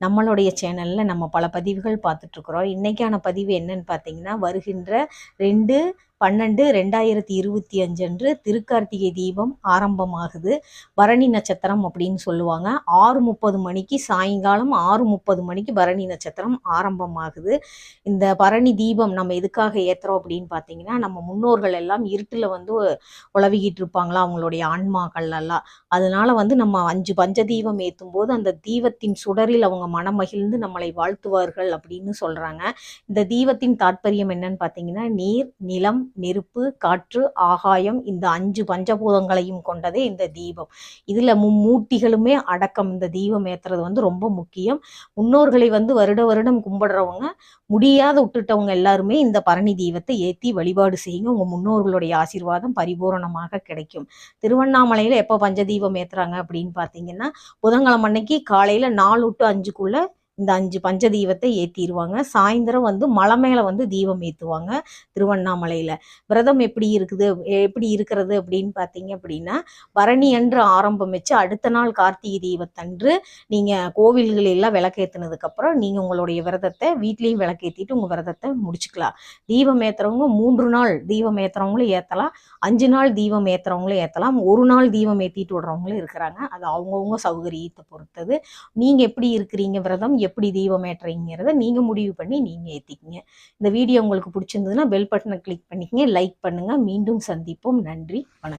நம்மளுடைய சேனலில் நம்ம பல பதிவுகள் பார்த்துட்ருக்குறோம் இன்றைக்கான பதிவு என்னன்னு பார்த்தீங்கன்னா வருகின்ற ரெண்டு பன்னெண்டு ரெண்டாயிரத்தி இருபத்தி அஞ்சு அன்று திருக்கார்த்திகை தீபம் ஆரம்பமாகுது. பரணி நட்சத்திரம் அப்படின்னு சொல்லுவாங்க. ஆறு முப்பது மணிக்கு சாயங்காலம் ஆறு முப்பது மணிக்கு பரணி நட்சத்திரம் ஆரம்பமாகுது. இந்த பரணி தீபம் நம்ம எதுக்காக ஏற்றுறோம் அப்படின்னு பார்த்தீங்கன்னா நம்ம முன்னோர்கள் எல்லாம் இருட்டில் வந்து உழவிக்கிட்டு இருப்பாங்களா அவங்களுடைய ஆன்மாக்கள் எல்லாம். அதனால வந்து நம்ம அஞ்சு பஞ்ச தீபம் ஏற்றும் போது அந்த தீபத்தின் சுடரில் அவங்க மனமகிழ்ந்து நம்மளை வாழ்த்துவார்கள் அப்படின்னு சொல்கிறாங்க இந்த தீபத்தின் தாற்பயம் என்னன்னு பார்த்தீங்கன்னா நீர் நிலம் நெருப்பு காற்று ஆகாயம் இந்த அஞ்சு பஞ்சபூதங்களையும் கொண்டதே இந்த தீபம். இதில் மும்மூட்டிகளுமே அடக்கம் இந்த தீபம் ஏற்றுறது வந்து ரொம்ப முக்கியம். முன்னோர்களை வந்து வருட வருடம் கும்பிடுறவங்க முடியாத விட்டுட்டவங்க எல்லாருமே இந்த பரணி தீபத்தை ஏற்றி வழிபாடு செய்யுங்க. உங்கள் முன்னோர்களுடைய ஆசீர்வாதம் பரிபூரணமாக கிடைக்கும். திருவண்ணாமலையில் எப்போ பஞ்சதீபம் ஏற்றுறாங்க அப்படின்னு பார்த்தீங்கன்னா புதன்கிழமை அன்னைக்கு காலையில் நாலு டு அஞ்சுக்குள்ளே இந்த அஞ்சு பஞ்ச தீபத்தை ஏற்றிடுவாங்க சாயந்தரம் வந்து மலை மேலே வந்து தீபம் ஏற்றுவாங்க திருவண்ணாமலையில். விரதம் எப்படி இருக்குது எப்படி இருக்கிறது அப்படின்னு பார்த்தீங்க அப்படின்னா பரணி அன்று ஆரம்பம் வச்சு அடுத்த நாள் கார்த்திகை தீபத்தன்று நீங்கள் கோவில்களெல்லாம் விளக்கேற்றினதுக்கப்புறம் நீங்கள் உங்களுடைய விரதத்தை வீட்லேயும் விளக்கேற்றிட்டு உங்கள் விரதத்தை முடிச்சுக்கலாம். தீபம் ஏற்றுறவங்க மூன்று நாள் தீபம் ஏற்றுறவங்களும் ஏற்றலாம் அஞ்சு நாள் தீபம் ஏற்றுறவங்களும் ஏற்றலாம் ஒரு நாள் தீபம் ஏற்றிட்டு விடுறவங்களும் இருக்கிறாங்க. அது அவங்கவுங்க சௌகரியத்தை பொறுத்தது. நீங்கள் எப்படி இருக்கிறீங்க விரதம்? எப்படி தீபம் ஏற்றுறீங்கிறத நீங்கள் முடிவு பண்ணி நீங்கள் ஏற்றிக்கிங்க இந்த வீடியோ உங்களுக்கு பிடிச்சிருந்ததுன்னா பெல் பட்டனை கிளிக் பண்ணிக்கங்க லைக் பண்ணுங்கள் மீண்டும் சந்திப்போம். நன்றி. வணக்கம்.